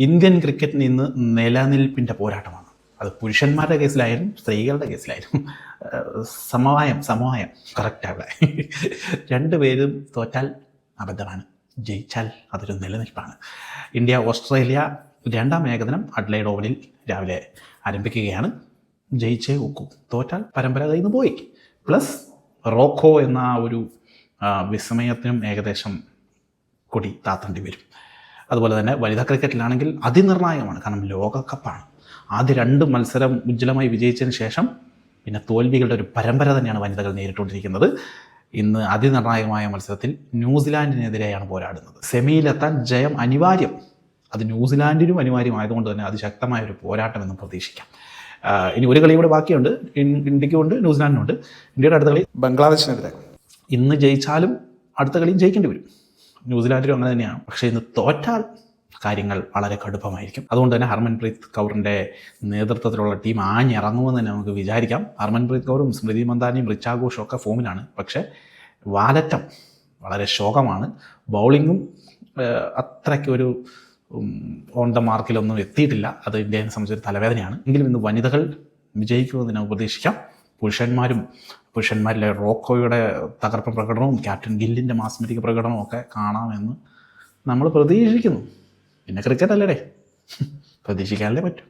Indian ക്രിക്കറ്റിന് ഇന്ന് നിലനിൽപ്പിന്റെ പോരാട്ടമാണ്. അത് പുരുഷന്മാരുടെ കേസിലായാലും സ്ത്രീകളുടെ കേസിലായാലും സമവായം സമവായം കറക്റ്റ് അവിടെ രണ്ടുപേരും തോറ്റാൽ അബദ്ധമാണ്. ജയിച്ചാൽ അതൊരു നിലനിൽപ്പാണ്. ഇന്ത്യ ഓസ്ട്രേലിയ രണ്ടാം ഏകദിനം അഡ്ലൈഡ് ഓവലിൽ രാവിലെ ആരംഭിക്കുകയാണ്. ജയിച്ചേ ഒക്കൂ. തോറ്റാൽ പരമ്പര കയ്യിൽ നിന്ന് പോയി. പ്ലസ് റോക്കോ എന്ന ഒരു വിസ്മയത്തിനും ഏകദേശം കൊടി താത്തേണ്ടി വരും. അതുപോലെ തന്നെ വനിതാ ക്രിക്കറ്റിലാണെങ്കിൽ അതിനിർണായകമാണ്. കാരണം ലോകകപ്പാണ്. ആദ്യ രണ്ട് മത്സരം ഉജ്ജ്വലമായി വിജയിച്ചതിന് ശേഷം പിന്നെ തോൽവികളുടെ ഒരു പരമ്പര തന്നെയാണ് വനിതകൾ നേരിട്ടുകൊണ്ടിരിക്കുന്നത്. ഇന്ന് അതിനിർണായകമായ മത്സരത്തിൽ ന്യൂസിലാൻഡിനെതിരെയാണ് പോരാടുന്നത്. സെമിയിലെത്താൻ ജയം അനിവാര്യം. അത് ന്യൂസിലാൻഡിനും അനിവാര്യമായതുകൊണ്ട് തന്നെ അതിശക്തമായ ഒരു പോരാട്ടം എന്ന് പ്രതീക്ഷിക്കാം ഇനി ഒരു കളി കൂടെ ബാക്കിയുണ്ട്. ഇന്ത്യക്കുമുണ്ട് ഇന്ത്യക്കുണ്ട് ന്യൂസിലാൻഡിനുണ്ട്. ഇന്ത്യയുടെ അടുത്ത കളി ബംഗ്ലാദേശിനെതിരെ. ഇന്ന് ജയിച്ചാലും അടുത്ത കളിയും ജയിക്കേണ്ടി വരും. ന്യൂസിലാൻഡിലും അങ്ങനെ തന്നെയാണ് പക്ഷേ ഇന്ന് തോറ്റാൽ കാര്യങ്ങൾ വളരെ കടുപ്പമായിരിക്കും. അതുകൊണ്ട് തന്നെ ഹർമൻപ്രീത് കൗറിന്റെ നേതൃത്വത്തിലുള്ള ടീം ആഞ്ഞിറങ്ങുമെന്ന് തന്നെ നമുക്ക് വിചാരിക്കാം. ഹർമൻപ്രീത് കൗറും സ്മൃതി മന്ദാനിയും റിച്ചാഘോഷും ഒക്കെ ഫോമിലാണ്. പക്ഷേ വാലറ്റം വളരെ ശോകമാണ്. ബൗളിങ്ങും അത്രയ്ക്ക് അത്രയ്ക്കൊരു ഓൺ ദ മാർക്കിലൊന്നും എത്തിയിട്ടില്ല. അത് ഇന്ത്യയെ സംബന്ധിച്ചൊരു തലവേദനയാണ്. എങ്കിലും ഇന്ന് വനിതകൾ വിജയിക്കുമെന്ന് നമുക്ക് പ്രതീക്ഷിക്കാം. പുരുഷന്മാരും പുരുഷന്മാരിലെ റോക്കോയുടെ തകർപ്പൻ പ്രകടനവും ക്യാപ്റ്റൻ ഗില്ലിന്റെ മാസ്മരിക പ്രകടനവും ഒക്കെ കാണാമെന്ന് നമ്മൾ പ്രതീക്ഷിക്കുന്നു. പിന്നെ ക്രിക്കറ്റ് അല്ലേ പ്രതീക്ഷിക്കാനല്ലേ പറ്റൂ.